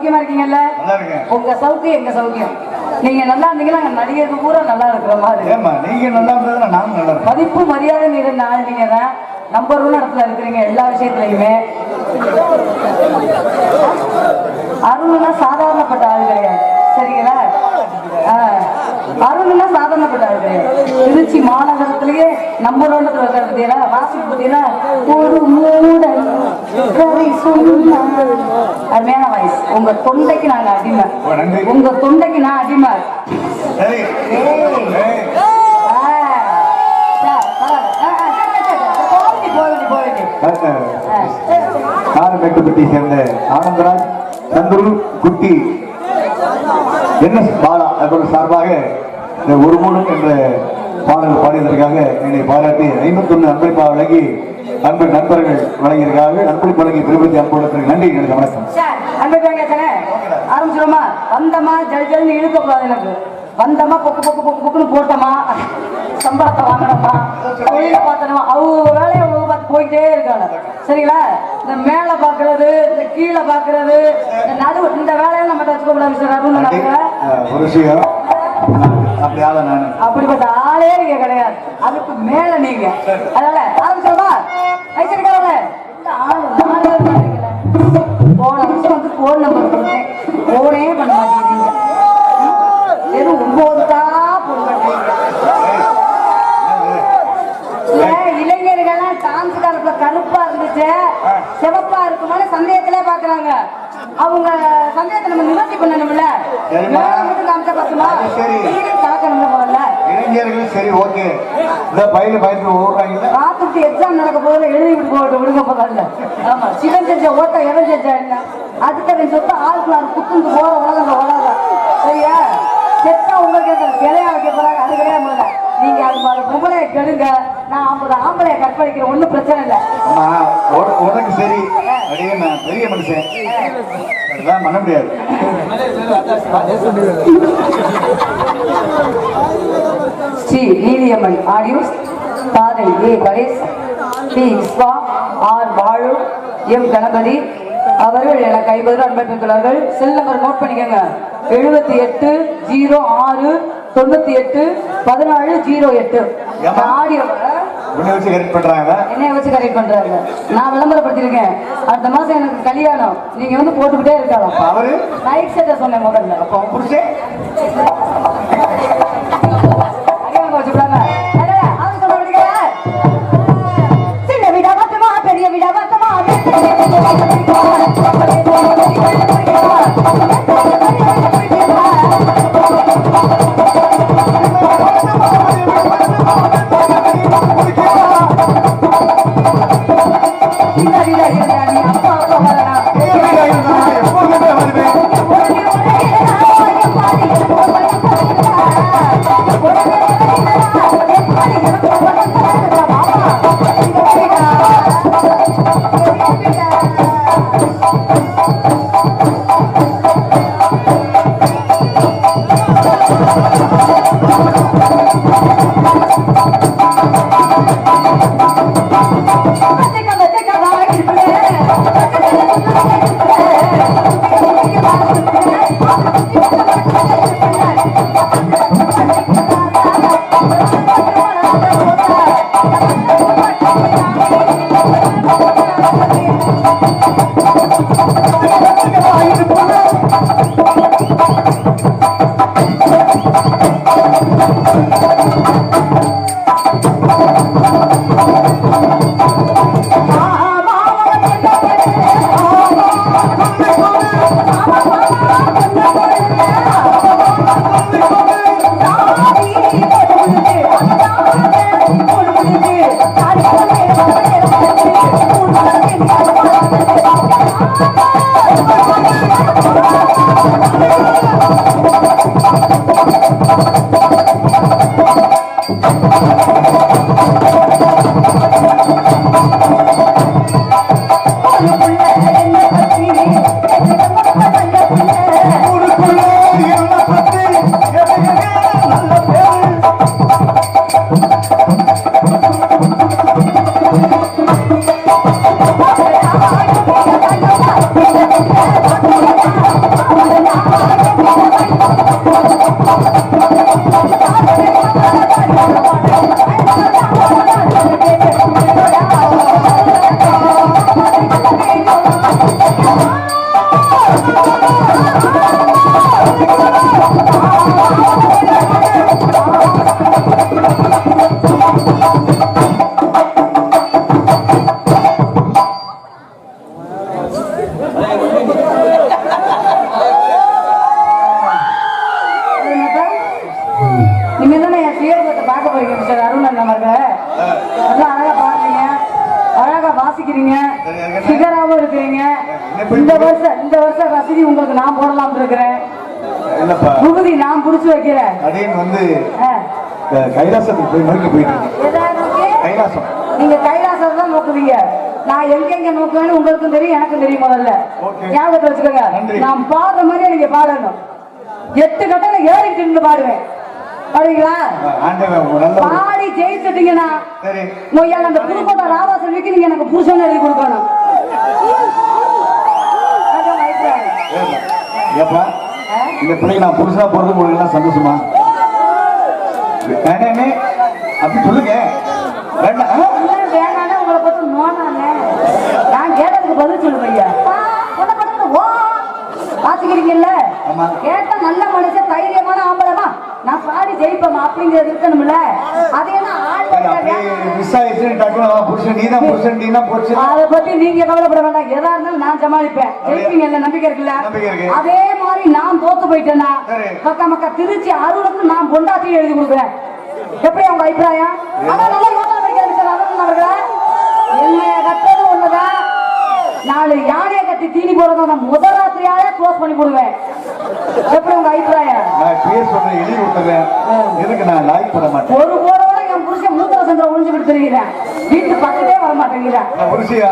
சௌக்கியமா இருக்கீங்கல்ல? உங்க சௌக்கியம் எங்க சௌக்கியம்? நீங்க நல்லா இருந்தீங்கன்னா அங்க நடிகர்கள் பூரா நல்லா இருக்கிற மாதிரி. நீங்க நல்லா இருந்ததுன்னா நானும் நல்லா மதிப்பு மரியாதை இருந்த ஆள் நீங்க தான். நம்பர் ஒன் இடத்துல இருக்கிறீங்க எல்லா விஷயத்துலயுமே. அருள்னா சாதாரணப்பட்ட ஆள் கிடையாது. சரிங்களா? அருள்னா சாதாரணப்பட்ட ஆள் கிடையாது திருச்சி மாநகரத்திலேயே நம்பர் ஒன் இடத்துல இருக்கிற பத்தியா வாசிப்பு ஒரு மூடன். அருமையான வாய்ஸ் உங்க தொண்டைக்கு நாங்க அடிமை. உங்க தொண்டைக்கு நான் அடிமை சேர்ந்த ஆனந்தராஜ் சந்துரு குட்டி. என்ன அவர்கள் சார்பாக இந்த ஒரு மூலம் என்ற பாடல் பாடியதற்காக என்னை பாராட்டி ஐம்பத்தொன்னு அன்பளிப்பா வழங்கி அன்பு நண்பர்கள் வழங்கியிருக்காங்க அன்பளிப்பு வழங்கி திருப்பதி அன்புள்ளத்திற்கு நன்றி எனக்கு வணக்கம். சார்? ஆரம்பிச்சிருமா வந்தமா ஜல் ஜல்னு இழுக்க கூடாது எனக்கு. வந்தமா பொக்கு பொக்கு பொக்கு பொக்குன்னு போட்டோமா சம்பளத்தை வாங்கணுமா தொழில பார்த்தனமா அவங்க வேலையை அவங்க பார்த்து போயிட்டே இருக்காங்க. சரிங்களா? இந்த மேல பாக்குறது இந்த கீழே பாக்குறது இந்த நடுவு இந்த வேலையை நம்ம வச்சுக்க கூடாது மிஸ்டர் அருண் விஷயம். அப்படி ஆள நான். அப்படிப்பட்ட ஆளே நீங்க கிடையாது. அதுக்கு மேல நீங்க. அதனால பேர் பண்றீங்களே. போன வருஷம் வந்து போன் நம்பர் கொடுத்தேன். போனே பண்ண மாட்டேங்கிறீங்க. வெறும் ஒன்பது தான் போன் பண்றீங்க. ஏன் இளைஞர்கள்லாம் டான்ஸ் காலத்துல கருப்பா இருந்துச்சு. சிவப்பா இருக்குமான சந்தேகத்திலே பாக்குறாங்க அவங்க சந்தேகத்தை நம்ம நிவர்த்தி பண்ணணும்ல? மட்டும் காமிச்சா சரி. கலக்கணும்ல முதல்ல. இளைஞர்கள் சரி ஓகே. இந்த பயில பயந்து ஓடுறாங்கல்ல ராத்திரி எக்ஸாம் நடக்க போதுல எழுதி விட்டு போட்டு விடுங்க போகல ஆமா சிவன் செஞ்ச ஓட்ட எவன் செஞ்சா என்ன? அடுத்தவன் சொத்து ஆளுக்கு நாலு குத்துந்து போற உலகம் உலகம். சரியா? செத்தா உங்களுக்கு கிளையா வைக்க போறாங்க? அது கிடையாது முதல்ல. நீங்க அது பொம்பளைய கெடுங்க. நான் ஐம்பது ஆம்பளைய கற்பழிக்கிறேன். ஒண்ணும் பிரச்சனை இல்லை. உனக்கு சரி. அப்படியே நான் பெரிய மனுஷன். அதெல்லாம் பண்ண முடியாது. ஸ்ரீ நீதியம்மன் ஆடியோஸ் காதல் A Ganesh T Viswa R Balu M Ganapathi அவர்கள் என கைபெறு அன்பளித்துள்ளார்கள் செல் நம்பர் நோட் பண்ணிக்கோங்க. எழுபத்தி எட்டு ஜீரோ ஆறு தொண்ணூத்தி எட்டு பதினாலு ஜீரோ எட்டு? ஆடியோ உன்னை வச்சு கரெக்ட் பண்றாங்க. என்னைய வச்சு கரெக்ட் பண்றாங்க. நான் விளம்பரப்படுத்திருக்கேன் அடுத்த மாசம் எனக்கு கல்யாணம். நீங்க வந்து போட்டுக்கிட்டே இருக்கலாம் அவரு லைட் செட்ட சொன்னேன் முதல்ல. அப்ப அவன் புடிச்சே? ஞாபகத்தை வச்சுக்கோங்க. நன்றி. நான் பாடுற மாதிரியே நீங்க பாடணும். எட்டு கட்டல ஏறிட்டு நின்னு பாடுவேன். பாடுவீங்களா? பாடி ஜெயிச்சிட்டீங்கன்னா மொய்யால் அந்த புதுக்கோட்டை ராவாசனுக்கு நீங்க எனக்கு புருஷன் எழுதி கொடுக்கணும். ஏப்பா, இந்த பிள்ளைக்கு நான் புதுசா சந்தோஷமா? வேணாமே அப்படி சொல்லுங்க. வேண்டாம் உங்களை பார்த்து நோனானே. நான் கேட்டதுக்கு பதில் சொல்லு பையா. ஆ, உன்னை பார்த்து ஓ, வாசிக்கிறீங்கல்ல? ஆமா. கேட்ட நல்ல மனுஷன் தைரியமான ஆம்பளமா நான் பாடி ஜெயிப்பேமா அப்படிங்கிறது இருக்கணும்ல. அது என்ன ஆள் சரி, வச்சா அப்படியே வேணாம். மிஸ் ஆயிடுச்சுன்னு டக்குனு அவன் புருஷன் நீ தான் புருஷன் நீ தான் போச்சு. அதை பத்தி நீங்க கவலைப்பட வேண்டாம். எதா இருந்தாலும் நான் சமாளிப்பேன். ஜெயிப்பீங்கல்ல நம்பிக்கை இருக்குல்ல. அதே மாதிரி நான் தோத்து போயிட்டேன்னா சரி. மக்கா மக்கா திருச்சி அருளுக்கு நான் பொண்டாட்டி எழுதி கொடுக்குறேன். எப்படி உங்க அபிப்பிராயம்? ஆனா நல்லா யோசனை சார் அருண் அவர்களே. என்னைய கட்டது ஒண்ணுதான். நாலு யானையை கட்டி தீனி போறதை நான் முதல் ராத்திரியாவே க்ளோஸ் பண்ணி போடுவேன். எப்படி உங்க அபிப்பிராயம்? நான் பேர் சொல்றேன் எழுதி கொடுத்துறேன் எதுக்கு நான் லாய்க் பண்ண மாட்டேன். ஒரு போறவரை என் புருஷன் மூத்திர சந்திரம் ஒழிஞ்சு கொடுத்துருக்கிறேன் வீட்டு பக்கத்தே வர மாட்டேங்கிறேன். நான் புருஷியா?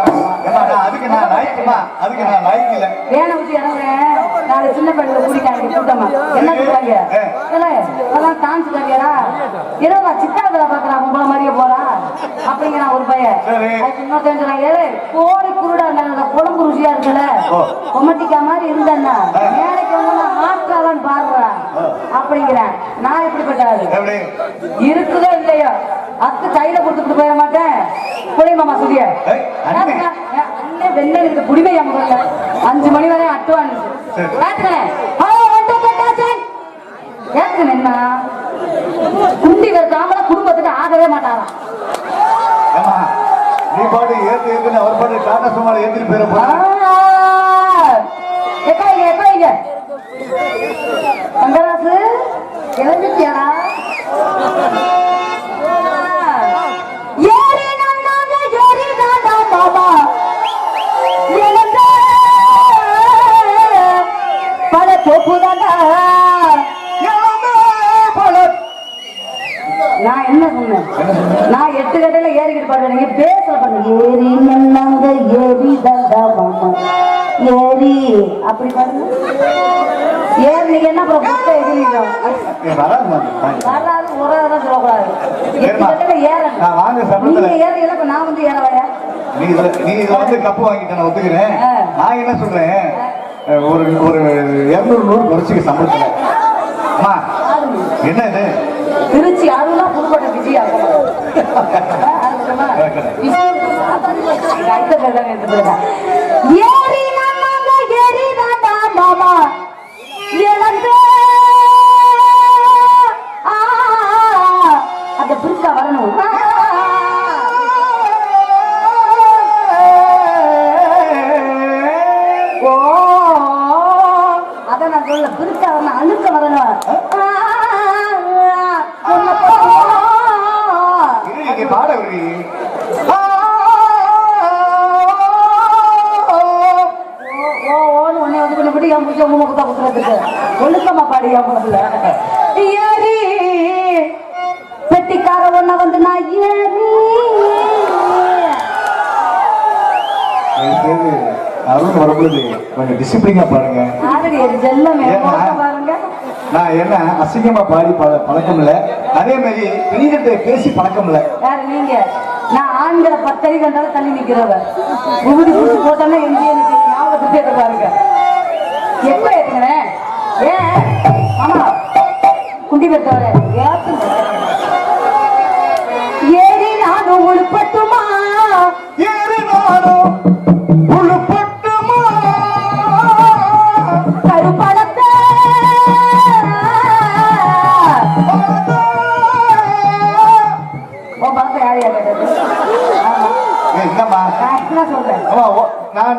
நான் அதுக்கு நான் லாய்க்குமா? அதுக்கு நான் லாய்க்கு இல்ல விட்டு இறங்குறேன் நாலு சின்ன பையனை கூட்டிட்டாங்க கூட்டமா. என்ன சொல்றாங்க? அதெல்லாம் டான்ஸ் கறியடா இரவா சிக்கன வேலை பாக்குறா உங்கள மாதிரியே போறா. அதுக்கு இன்னொருத்தன் கோழி குருடா நல்ல குழம்பு ருசியா இருக்குல்ல. கொமட்டிக்கா மாதிரி இருந்தேன்னா வேலைக்கு வந்து நான் ஆற்றாதான் பாடுறேன் அப்படிங்கிறேன் நான் எப்படிப்பட்ட ஆளு எப்படி? இருக்குதோ இல்லையோ அத்து கையில கொடுத்துட்டு போயிட மாட்டேன். புளிய மாமா சுதிய அண்ணே. வெள்ளை இருக்கு குடிமையா முதல்ல. அஞ்சு மணி வரை அட்டுவான். கேட்கணும் என்ன? குண்டி தாமல குடும்பத்துக்கு ஆகவே மாட்டாராம் நீ பாட்டு ஏத்து ஏத்துன்னு அவர் பாட்டு டாடா சுமார் ஏத்திட்டு போயிட போறா எக்காயிங்க எக்காயிங்க தங்கராசு கிளம்பிட்டியாடா நீங்க பேசல பாருங்க. ஏறி நன்னாங்க ஏறி தாண்டா ஏறி அப்படி பாருங்க. ஏறினீங்க என்ன அப்புறம் எதிரிங்க வராதுமா வராது உறதான் சொல்லக்கூடாது. ஏறணும் நான் ஏறல வந்து நீ இதுல நீ இதுல வந்து கப்பு நான் ஒத்துக்கிறேன். நான் என்ன சொல்றேன்? ஒரு ஒரு இருநூறு நூறு குறைச்சிக்க சம்பளத்துல. அம்மா என்ன இது திருச்சி அதுலாம் புதுக்கோட்டை விஜயா ஏறி நாங்க உங்க முகத்தா குத்துறதுக்கு ஒழுக்கமா பாடி முகத்துல? ஏறி பெட்டிக்கார ஒன்ன வந்து நான் ஏறி அருண் வரும்பொழுது கொஞ்சம் டிசிப்ளினா பாருங்க. பாருங்க. நான் என்ன அசிங்கமா பாடி பழ- பழக்கம் இல்ல அதே மாதிரி பெரியகிட்ட பேசி பழக்கம் இல்ல நீங்க? நான் ஆண்களை பத்தடி கண்டாலும் தள்ளி நிக்கிறவ. புடிச்சு போட்டோம்னா எங்கேயே நிக்க ஞாபகத்தை பாருங்க. எப்ப ஏத்துக்கிறேன் ஏன் ஆமா. குண்டி பெற்றவர ஏறி நானும் உள்பட்டுமா? ஏறி நானும்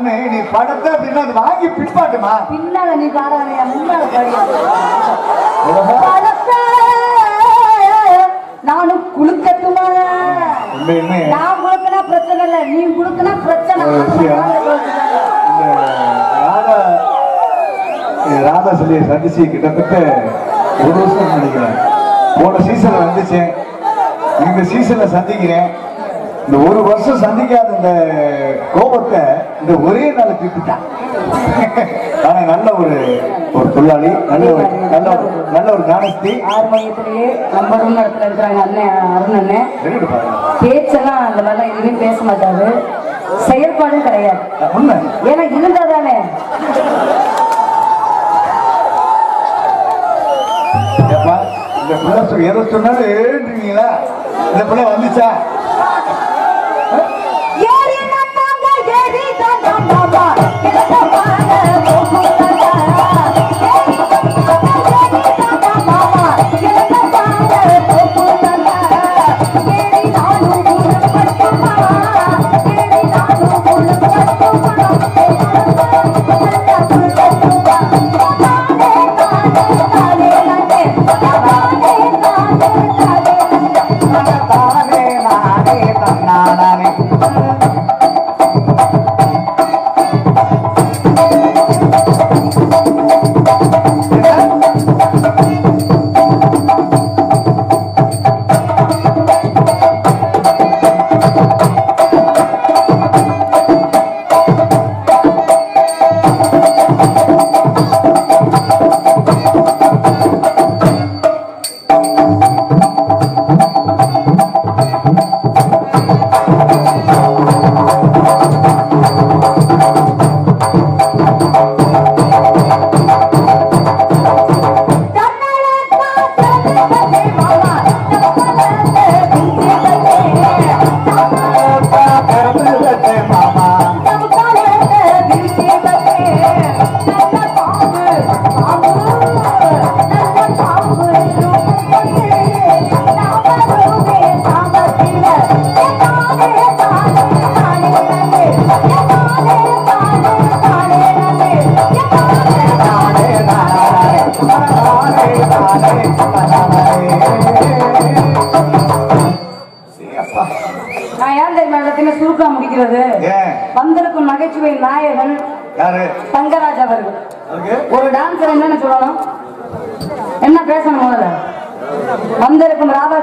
கண்ணு நீ படுத்த அப்படின்னா வாங்கி பின்பாட்டுமா? பின்னால நீ பாடாதயா முன்னால நானும் குளுக்கட்டுமா நான் குளுக்கினா பிரச்சனை இல்லை நீ குளுக்கினா பிரச்சனை. ராதா சொல்லி சந்திச்சு கிட்டத்தட்ட ஒரு வருஷம் நினைக்கிறேன். போன சீசன்ல வந்துச்சேன் இந்த சீசன்ல சந்திக்கிறேன். இந்த ஒரு வருஷம் சந்திக்காத இந்த கோபத்தை இந்த ஒரே நாள் தீர்த்துட்டான் ஆனா நல்ல ஒரு ஒரு தொழிலாளி நல்ல ஒரு நல்ல ஒரு நல்ல ஒரு ஞானஸ்தி. ஆறு மையத்திலேயே நம்பர் ஒன் இடத்துல இருக்கிறாங்க அண்ணன் அருண் அண்ணன் பேச்செல்லாம் அந்த மாதிரிலாம் எதுவுமே பேச மாட்டாரு. செயல்பாடும் கிடையாது. உண்மை. ஏன்னா இருந்தா தானே இந்த பிள்ளை எதை சொன்னாலும் ஏறிட்டீங்களா இந்த பிள்ளை வந்துச்சா?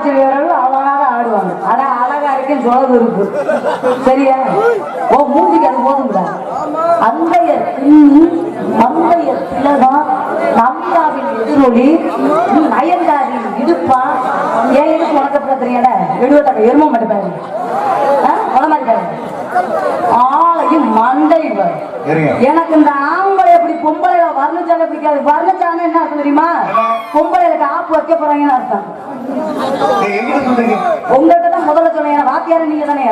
ராதாச்சேரி அவர்கள் அழகாக ஆடுவாங்க. ஆனா அழகா இருக்கேன் சொல்றது இருக்கு. சரியா? ஓ மூஞ்சிக்கு அது போதுங்களா அந்தைய மந்தைய திலகம் நம்பாவின் எதிரொலி நயன்தாரின் இடுப்பா. ஏன் இடுப்பு உனக்கு தெரியாத? எழுபத்தக்க எரும உடம்பாரு ஆளையும் மண்டை எனக்கு இந்த ஆம்பளை எப்படி பொம்பளைல வர்ணிச்சாலே பிடிக்காது. வர்ணிச்சானே என்ன தெரியுமா? ஆப்பு வைக்க போறாங்கன்னு அர்த்தம். உங்கள்கிட்ட தான் முதல்ல சொன்னீங்க வாத்தியார நீங்க தானே?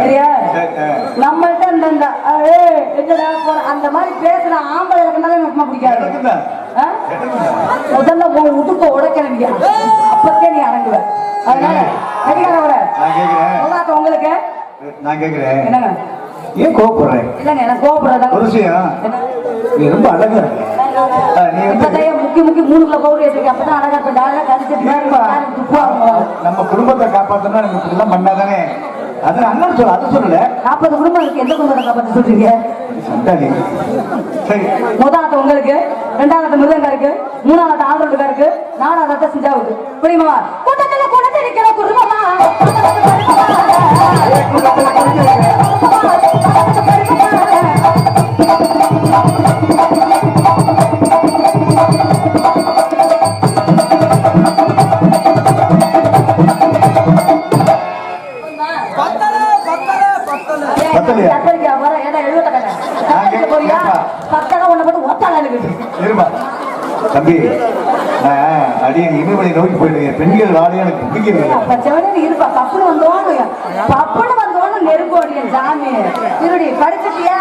சரியா? நம்மள்ட்ட இந்த இந்த அந்த மாதிரி பேசுற ஆம்பளை இருக்குனால எனக்கு சும்மா பிடிக்காது? முதல்ல உன் உடுப்ப உடைக்கணுங்க அப்பத்தே நீ அடங்குவ. அதனால முதலாத்த உங்களுக்கு? நான் கேக்குறேன் என்னங்க? ஏன் கோவப்படுறேன்? இல்லைங்க எனக்கு கோவப்படுறதா ரொம்ப அழகா இருக்க முக்கி முக்கி மூணு கிலோ பவுடர் எடுத்துக்க அப்பதான் அழகா இப்ப டாலா துப்புவாங்க நம்ம குடும்பத்தை காப்பாத்தணும் நம்ம இப்படி எல்லாம் பண்ணாதானே? அது அண்ணன் சொல்ல அது சொல்லல. நாற்பது குடும்பம் இருக்கு. எந்த குடும்பத்தை காப்பாற்ற சொல்றீங்க? சரி. முதலாவது உங்களுக்கு ரெண்டாவது மிருதங்கா இருக்கு. மூணாவது ஆல்ரவுண்டுக்கா இருக்கு. நாலாவது சிஞ்சாவுக்கு புரியுமா? கூட்டத்துல குடும்பமா? பப்புனு வந்தோன்னு. பப்புனு வந்தோன்னு நெருங்கோடிய சாமி. இருடி படிச்சிட்டியா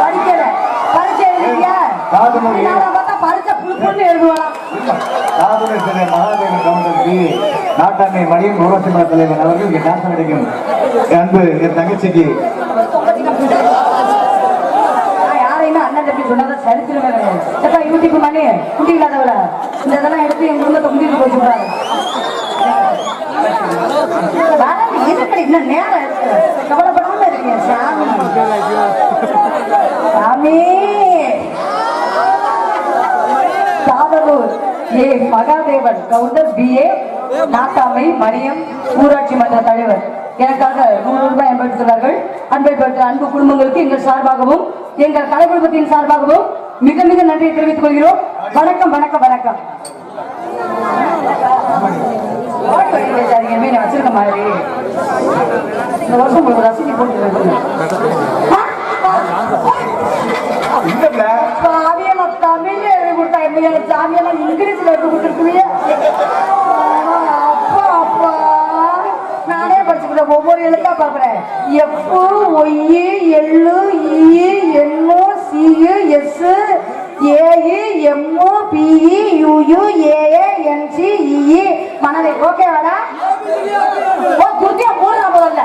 படிக்கல பரிச்சை. நாளை பார்த்தா பரிச்சை புழு புண்ணு எழுதுவாளாம் நாட்டாண்மை மணியன் ஊராட்சி மன்ற தலைவர் அவர்கள் இங்கே டான்ஸ் கிடைக்கும் அன்பு என் தங்கச்சிக்கு. நான் யாரையுமே அண்ணன் தம்பி சொன்னதை சரித்திரமே எப்ப யூடியூப் மணி குட்டி இல்லாதவள? இந்த இதெல்லாம் எடுத்து என் குடும்பத்தை குண்டிட்டு போய் சொல்றாரு இருப்படி இன்னும் நேரம் இருக்கு. கவலைப்படாம இருக்கீங்க சாமி. சாமி. A Mahadevan Gounder B A நாட்டாமை மரியம் ஊராட்சி மன்ற தலைவர். எனக்காக நூறு ரூபாய் அன்பளித்துள்ளார்கள். அன்பை பெற்ற அன்பு குடும்பங்களுக்கு எங்கள் சார்பாகவும் எங்கள் கலை குடும்பத்தின் சார்பாகவும் மிக மிக நன்றியை தெரிவித்துக் கொள்கிறோம். வணக்கம் வணக்கம் வணக்கம். மாதிரி இந்த வருஷம் உங்களுக்கு ரசீதி போட்டு இல்ல சாமியெல்லாம் தமிழ்ல எழுதி கொடுத்தா எப்படி சாமியெல்லாம் இங்கிலீஷ்ல எழுதி கொடுத்துருக்குவிய அப்பா அப்பா. நானே படிச்சுக்கிறேன் ஒவ்வொரு எழுத்தா பார்க்கிறேன். எப்பு ஒய்யு எள்ளு எண்ணு சியு எஸ் ஏஇ எம்மு பிஇ யூயு ஏஏ என்சி இஇ மனதை ஓகே வாடா ஓ துருத்தியா போடுறா முதல்ல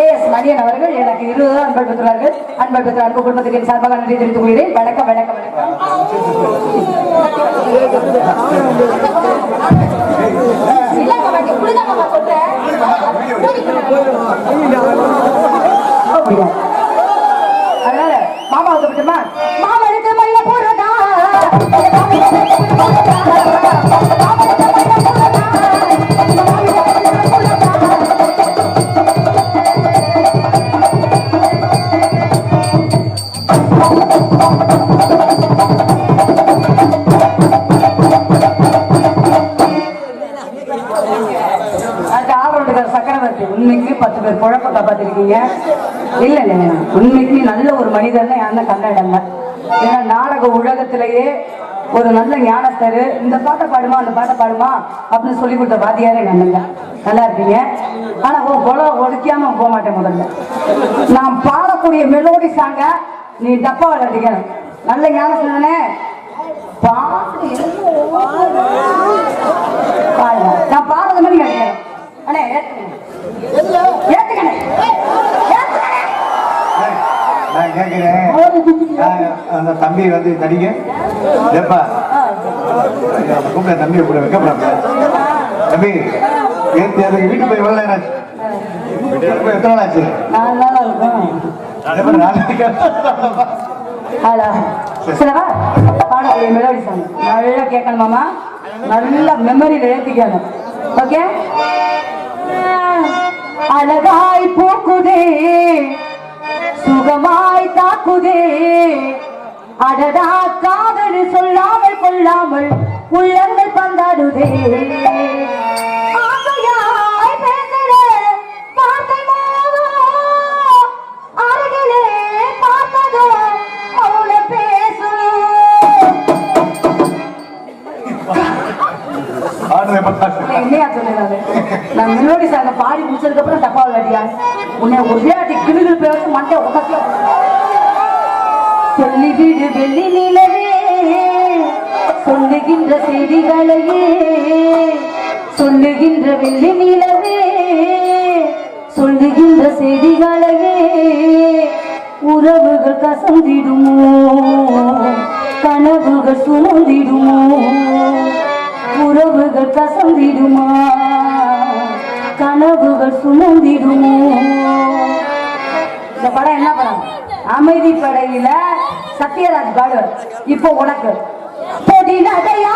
ஏஎஸ் மணியன் அவர்கள் எனக்கு இருபது அன்பல் பெற்றுள்ளார்கள் அன்பல் பெற்ற அன்பு குடும்பத்துக்கு என் சார்பாக நன்றி தெரிவித்துக் கொள்கிறேன். வணக்கம் வணக்கம் வணக்கம். அதனால மாமா வந்து விட்டுமா மாமா எடுத்து மல்ல போடுறதா? பார்த்துருக்கீங்க? இல்லை இல்ல இல்ல. உண்மைக்கு நல்ல ஒரு மனிதன் யாருன்னா கண்டாடங்க ஏன்னா நாடக உலகத்திலேயே ஒரு நல்ல ஞானஸ்தர். இந்த பாட்டை பாடுமா அந்த பாட்டை பாடுமா அப்படின்னு சொல்லி கொடுத்த வாத்தியாரே நல்லங்க நல்லா இருப்பீங்க ஆனா ஓ கொலை ஒடுக்காம போக மாட்டேன் முதல்ல. நான் பாடக்கூடிய மெலோடி சாங்க நீ டப்பா விளையாடிக்கணும் நல்ல ஞானஸ்தரனே பாட்டு என்னமோ நான் பாடுறது மாதிரி கேட்கிறேன் அண்ணே நான் கேட்கிறேன் அந்த தம்பி வந்து நடிங்க ஏப்பா கூப்பிட தம்பியை கூட வைக்கப்படாது தம்பி ஏற்றி அதுக்கு வீட்டுக்கு போய் எவ்வளோ நேரம் ஆச்சு போய் எத்தனை நாள் ஆச்சு நாலு ஹலோ சிலவா பாடக்கூடிய மெலோடி சாங் நல்லா கேட்கணுமாமா நல்ல மெமரியில் ஏற்றிக்கணும் ஓகே அழகாய் போக்குதே சுகமாய் தாக்குதே. அடடா காதல் சொல்லாமல் கொள்ளாமல் உள்ளங்கள் பந்தாடுதே. என்னையா சொன்னேன் நானு? மெலோடி சாங்க பாடி முடிச்சதுக்கு அப்புறம் தப்பா விளையாடியா? உன்னை ஒரே அடி கிளுகிழு பேச மண்டை உடச்சிய? சொல்லிவிடு வெள்ளி நிலவே சொல்லுகின்ற செய்திகளையே சொல்லுகின்ற வெள்ளி நிலவே சொல்லுகின்ற செய்திகளையே உறவுகள் கசந்திடுமோ கனவுகள் சுமந்திடுமோ உறவுகள் கசந்திடுமா? கனவுகள் சுமந்திடுமோ? இந்த படம் என்ன படம்? அமைதி படையில சத்யராஜ் பாடுவார். இப்போ உனக்கு. பொடி நடையா?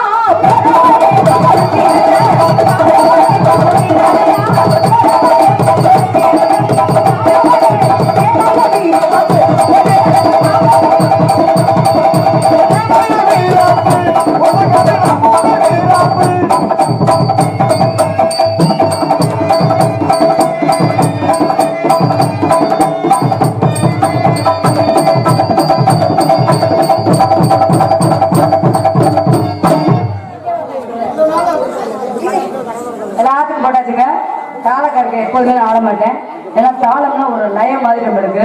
எல்லாத்துக்கும் போட்டாச்சுங்க. தாளக்காரங்க எப்போதுமே நான் ஆட மாட்டேன். ஏன்னா தாளம்னா ஒரு லயம் மாதிரி நம்மளுக்கு.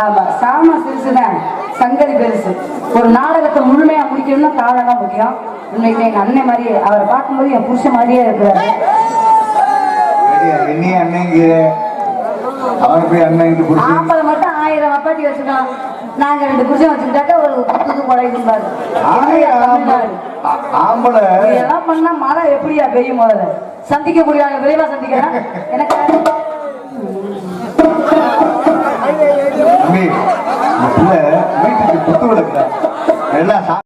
ஆமா சாம சிறுசுதான் சங்கதி பெருசு. ஒரு நாடகத்தை முழுமையா முடிக்கணும்னா தாளம் தான் முக்கியம். இன்னைக்கு எங்க அண்ணன் மாதிரி அவரை பார்க்கும்போது என் புருஷன் மாதிரியே இருக்கிறாரு. போய் அண்ணன் பிடிச்சி ஆம்பளை மட்டும் ஆயிரம் வப்பாட்டி வச்சுக்கலாம் நாங்க ரெண்டு குடிச்சு வச்சுக்கிட்டாக்க ஒரு புது குறைக்கும்பாரு ஆம்பளை. இதெல்லாம் பண்ணா மழை எப்படியா பெய்யும் முதல்ல? சந்திக்க முடியாது விரைவா சந்திக்கிறேன். எனக்கு